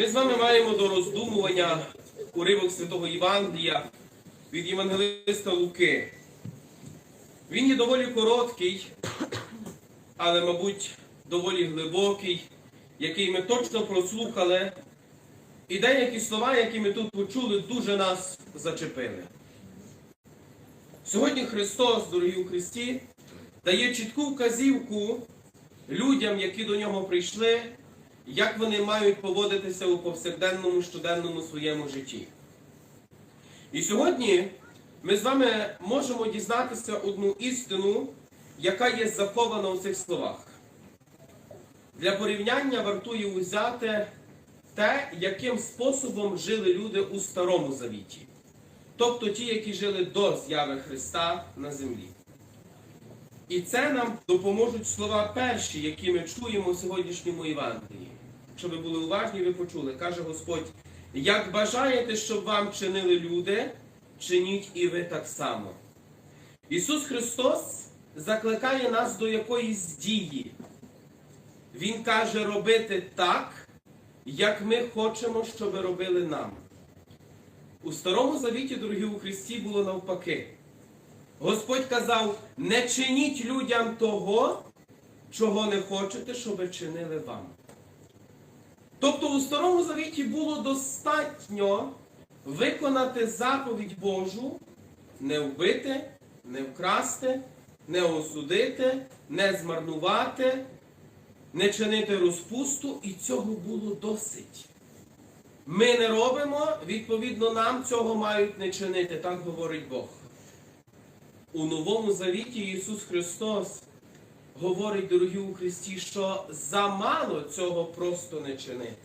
Ми з вами маємо до роздумування уривок Святого Євангелія від Євангелиста Луки. Він є доволі короткий, але, мабуть, доволі глибокий, який ми точно прослухали. І деякі слова, які ми тут почули, дуже нас зачепили. Сьогодні Христос, дорогі у Христі, дає чітку вказівку людям, які до нього прийшли, як вони мають поводитися у повсякденному щоденному своєму житті. І сьогодні ми з вами можемо дізнатися одну істину, яка є захована у цих словах. Для порівняння вартує узяти те, яким способом жили люди у Старому Завіті, тобто ті, які жили до зяви Христа на землі. І це нам допоможуть слова перші, які ми чуємо в сьогоднішньому Євангелії. Якщо ви були уважні, ви почули, каже Господь: як бажаєте, щоб вам чинили люди, чиніть і ви так само. Ісус Христос закликає нас до якоїсь дії. Він каже робити так, як ми хочемо, щоб робили нам. У Старому Завіті, дорогі у Христі, було навпаки. Господь казав: не чиніть людям того, чого не хочете, щоб чинили вам. Тобто у Старому Завіті було достатньо виконати заповідь Божу, не вбити, не вкрасти, не осудити, не змарнувати, не чинити розпусту, і цього було досить. Ми не робимо, відповідно, нам цього мають не чинити, так говорить Бог. У Новому Завіті Ісус Христос говорить, дорогі у Христі, що замало цього просто не чинити.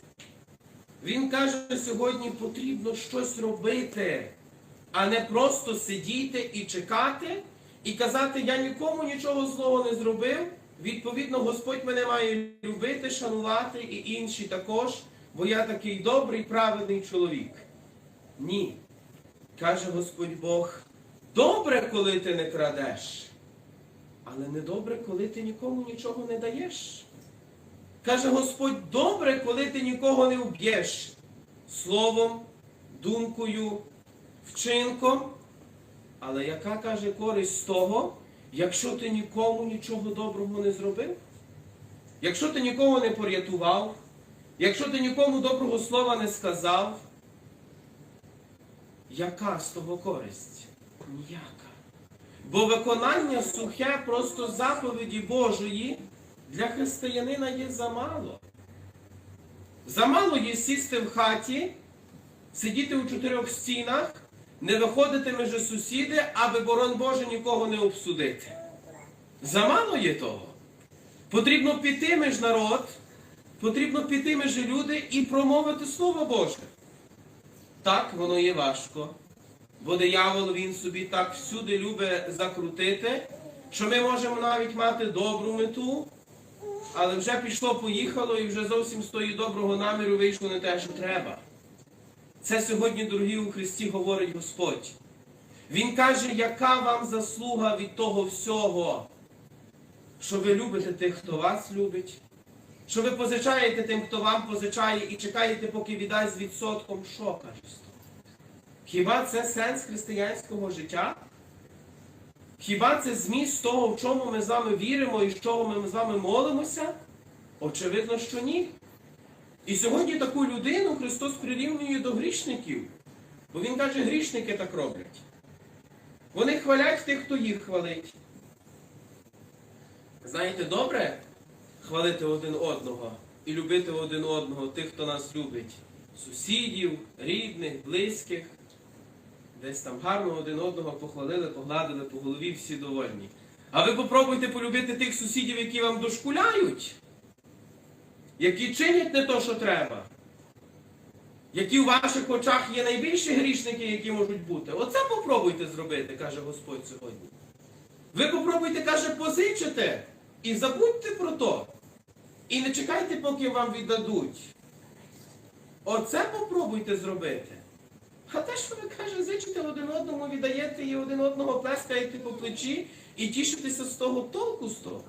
Він каже, сьогодні потрібно щось робити, а не просто сидіти і чекати, і казати, я нікому нічого злого не зробив. Відповідно, Господь мене має любити, шанувати і інші також, бо я такий добрий, праведний чоловік. Ні. Каже Господь Бог, добре, коли ти не крадеш, але не добре, коли ти нікому нічого не даєш. Каже Господь, добре, коли ти нікого не вб'єш словом, думкою, вчинком. Але яка каже користь з того, якщо ти нікому нічого доброго не зробив? Якщо ти нікого не порятував, якщо ти нікому доброго слова не сказав, яка з того користь? Ніяка. Бо виконання сухе просто заповіді Божої для християнина є замало. Замало є сісти в хаті, сидіти у чотирьох стінах, не виходити між сусіди, аби, борон Боже, нікого не обсудити. Замало є того. Потрібно піти між народ, потрібно піти між люди і промовити Слово Боже. Так, воно є важко. Бо диявол він собі так всюди любить закрутити, що ми можемо навіть мати добру мету, але вже пішло, поїхало і вже зовсім з тої доброго наміру вийшло не те, що треба. Це сьогодні, дорогі у Христі, говорить Господь. Він каже, яка вам заслуга від того всього, що ви любите тих, хто вас любить, що ви позичаєте тим, хто вам позичає, і чекаєте, поки віддасть відсотком, що каже Христос? Хіба це сенс християнського життя? Хіба це зміст того, в чому ми з вами віримо і з чого ми з вами молимося? Очевидно, що ні. І сьогодні таку людину Христос прирівнює до грішників. Бо Він каже, грішники так роблять. Вони хвалять тих, хто їх хвалить. Знаєте, добре хвалити один одного і любити один одного, тих, хто нас любить. Сусідів, рідних, близьких. Десь там гарно один одного похвалили, погладили по голові, всі довольні. А ви попробуйте полюбити тих сусідів, які вам дошкуляють, які чинять не то, що треба, які в ваших очах є найбільші грішники, які можуть бути. Оце попробуйте зробити, каже Господь сьогодні. Ви попробуйте, каже, позичити і забудьте про то. І не чекайте, поки вам віддадуть. Оце попробуйте зробити. А те, що ви каже, зичите один одному, віддаєте і один одного плескаєте по плечі і тішитеся з того толку з того.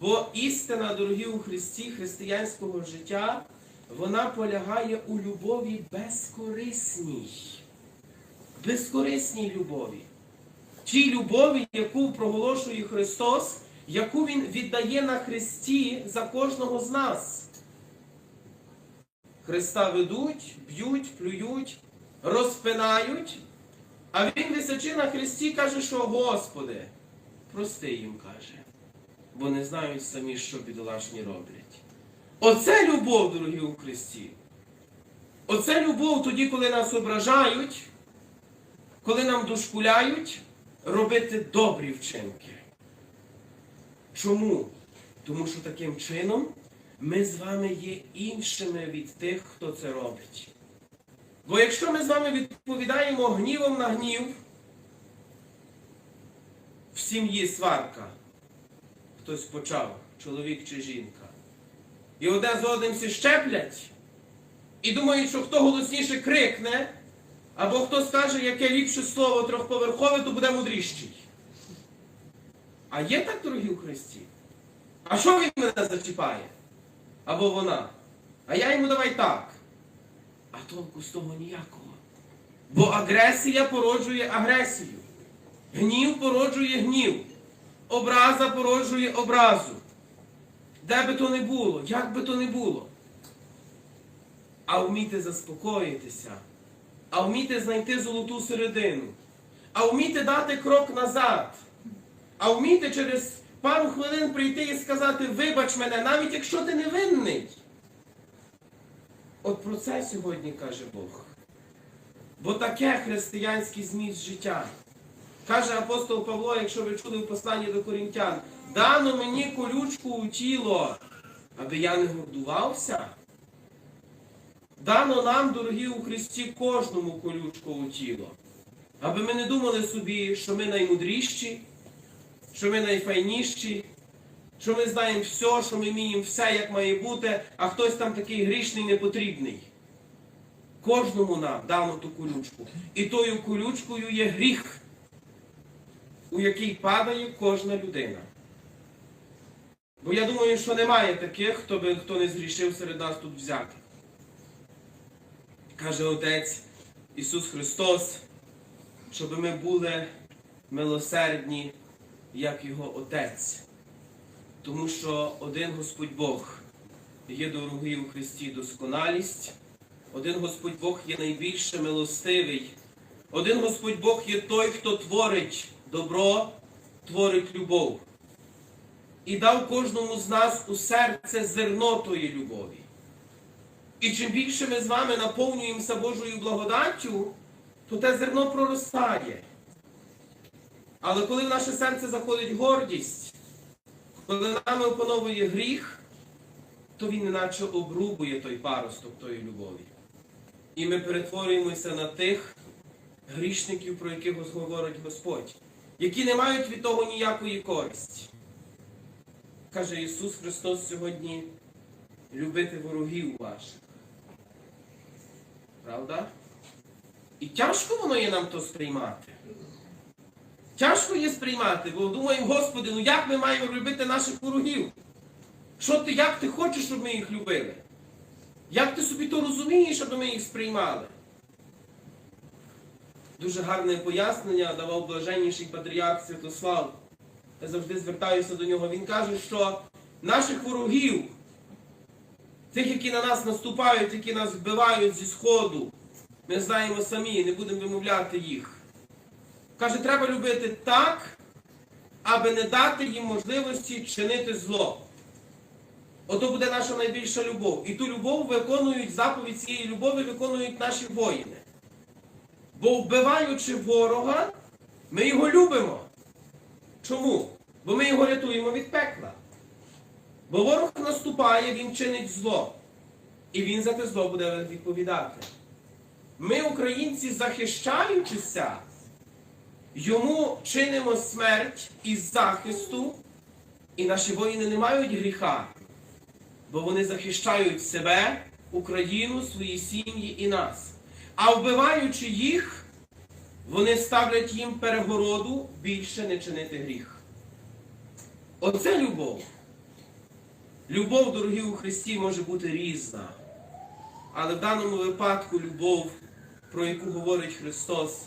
Бо істина, дорогі у Христі, християнського життя вона полягає у любові безкорисній. Безкорисній любові. Тій любові, яку проголошує Христос, яку Він віддає на Христі за кожного з нас. Христа ведуть, б'ють, плюють, розпинають, а Він висячи на Христі каже, що Господи, прости їм, каже, бо не знають самі, що бідолашні роблять. Оце любов, дорогі у Христі. Оце любов тоді, коли нас ображають, коли нам дошкуляють, робити добрі вчинки. Чому? Тому що таким чином ми з вами є іншими від тих, хто це робить. Бо якщо ми з вами відповідаємо гнівом на гнів, в сім'ї сварка, хтось почав, чоловік чи жінка, і одне з одним всі щеплять, і думають, що хто голосніше крикне, або хто скаже, яке ліпше слово трьохповерхове, то буде мудріший. А є так, дорогі у Христі? А що він мене зачіпає? Або вона? А я йому давай так. А толку з того ніякого. Бо агресія породжує агресію. Гнів породжує гнів. Образа породжує образу. Де би то не було, як би то не було. А вміти заспокоїтися, а вміти знайти золоту середину, а вміти дати крок назад, а вміти через пару хвилин прийти і сказати, вибач мене, навіть якщо ти не винний. От про це сьогодні каже Бог. Бо таке християнський зміст життя. Каже апостол Павло, якщо ви чули в посланні до корінтян, дано мені колючку у тіло, аби я не гордувався. Дано нам, дорогі у Христі, кожному колючку у тіло. Аби ми не думали собі, що ми наймудріші, що ми найфайніші, що ми знаємо все, що ми вміємо все, як має бути, а хтось там такий грішний, непотрібний. Кожному нам дано ту колючку. І тою колючкою є гріх, у який падає кожна людина. Бо я думаю, що немає таких, хто, би, хто не згрішив серед нас тут взяти. Каже Отець Ісус Христос, щоб ми були милосердні, як Його Отець. Тому що один Господь Бог є дорогий у Христі досконалість, один Господь Бог є найбільше милостивий, один Господь Бог є той, хто творить добро, творить любов. І дав кожному з нас у серце зерно тої любові. І чим більше ми з вами наповнюємося Божою благодаттю, то те зерно проростає. Але коли в наше серце заходить гордість, коли нами опановує гріх, то він неначе обрубує той паросток тої любові. І ми перетворюємося на тих грішників, про яких говорить Господь, які не мають від того ніякої користі. Каже Ісус Христос сьогодні любити ворогів ваших. Правда? І тяжко воно є нам то сприймати. Тяжко є сприймати, бо думаємо, Господи, ну як ми маємо любити наших ворогів? Що ти, як ти хочеш, щоб ми їх любили? Як ти собі то розумієш, щоб ми їх сприймали? Дуже гарне пояснення давав блаженніший патріарх Святослав. Я завжди звертаюся до нього. Він каже, що наших ворогів, тих, які на нас наступають, які нас вбивають зі сходу, ми знаємо самі, не будемо вимовляти їх. Каже, треба любити так, аби не дати їм можливості чинити зло. Ото буде наша найбільша любов. І ту любов виконують, заповідь цієї любові виконують наші воїни. Бо вбиваючи ворога, ми його любимо. Чому? Бо ми його рятуємо від пекла. Бо ворог наступає, він чинить зло. І він за те зло буде відповідати. Ми, українці, захищаючися, йому чинимо смерть із захисту, і наші воїни не мають гріха, бо вони захищають себе, Україну, свої сім'ї і нас. А вбиваючи їх, вони ставлять їм перегороду більше не чинити гріх. Оце любов. Любов, дорогі у Христі, може бути різна. Але в даному випадку любов, про яку говорить Христос,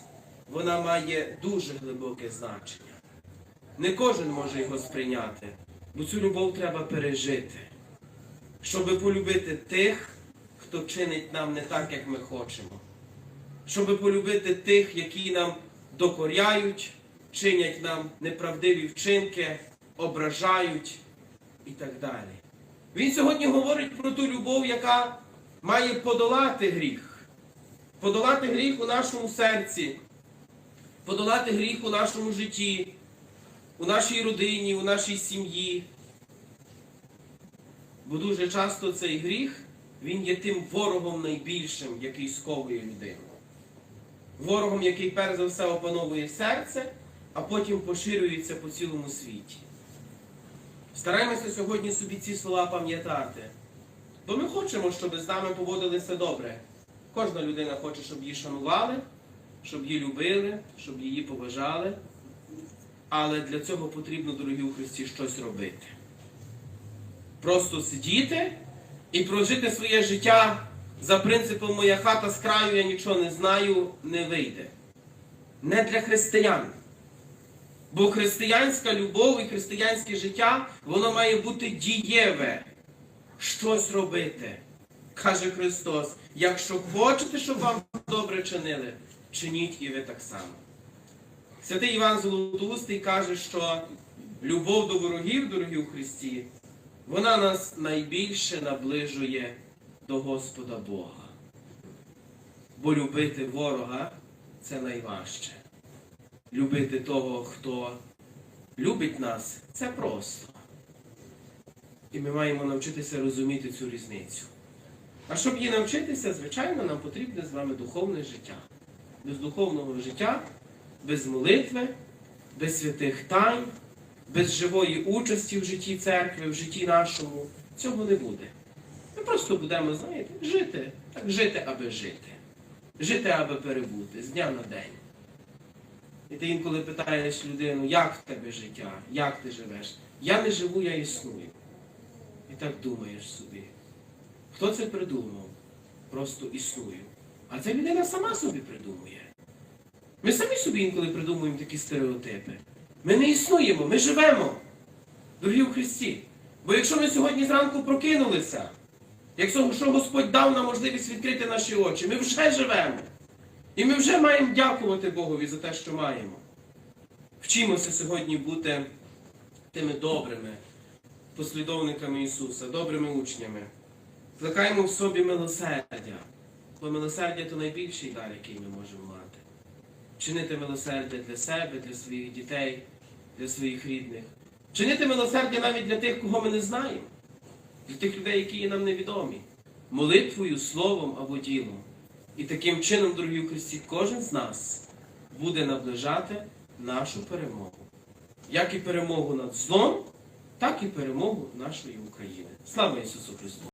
вона має дуже глибоке значення. Не кожен може його сприйняти, бо цю любов треба пережити, щоб полюбити тих, хто чинить нам не так, як ми хочемо. Щоб полюбити тих, які нам докоряють, чинять нам неправдиві вчинки, ображають і так далі. Він сьогодні говорить про ту любов, яка має подолати гріх, подолати гріх у нашому серці, подолати гріх у нашому житті, у нашій родині, у нашій сім'ї. Бо дуже часто цей гріх, він є тим ворогом найбільшим, який сковує людину. Ворогом, який перш за все опановує серце, а потім поширюється по цілому світі. Стараємося сьогодні собі ці слова пам'ятати. Бо ми хочемо, щоб з нами поводилися добре. Кожна людина хоче, щоб її шанували, щоб її любили, щоб її поважали. Але для цього потрібно, дорогі у Христі, щось робити. Просто сидіти і прожити своє життя за принципом моя хата з краю, я нічого не знаю, не вийде. Не для християн. Бо християнська любов і християнське життя, воно має бути дієве. Щось робити. Каже Христос, якщо хочете, щоб вам добре чинили, чиніть і ви так само. Святий Іван Золотоустий каже, що любов до ворогів, дорогі у Христі, вона нас найбільше наближує до Господа Бога. Бо любити ворога це найважче. Любити того, хто любить нас, це просто. І ми маємо навчитися розуміти цю різницю. А щоб її навчитися, звичайно, нам потрібне з вами духовне життя. Без духовного життя, без молитви, без святих тайн, без живої участі в житті церкви, в житті нашому, цього не буде. Ми просто будемо, знаєте, жити, так жити, аби жити. Жити, аби перебути з дня на день. І ти інколи питаєш людину, як в тебе життя, як ти живеш? Я не живу, я існую. І так думаєш собі. Хто це придумав? Просто існую. А ця людина сама собі придумує. Ми самі собі інколи придумуємо такі стереотипи. Ми не існуємо, ми живемо. Дорогі у Христі. Бо якщо ми сьогодні зранку прокинулися, якщо що Господь дав нам можливість відкрити наші очі, ми вже живемо. І ми вже маємо дякувати Богові за те, що маємо. Вчимося сьогодні бути тими добрими послідовниками Ісуса, добрими учнями. Плекаємо в собі милосердя. Бо милосердя то найбільший дар, який ми можемо мати. Чинити милосердя для себе, для своїх дітей, для своїх рідних. Чинити милосердя навіть для тих, кого ми не знаємо, для тих людей, які є нам невідомі, молитвою, словом або ділом. І таким чином, дорогі у Христі, кожен з нас буде наближати нашу перемогу. Як і перемогу над злом, так і перемогу нашої України. Слава Ісусу Христу!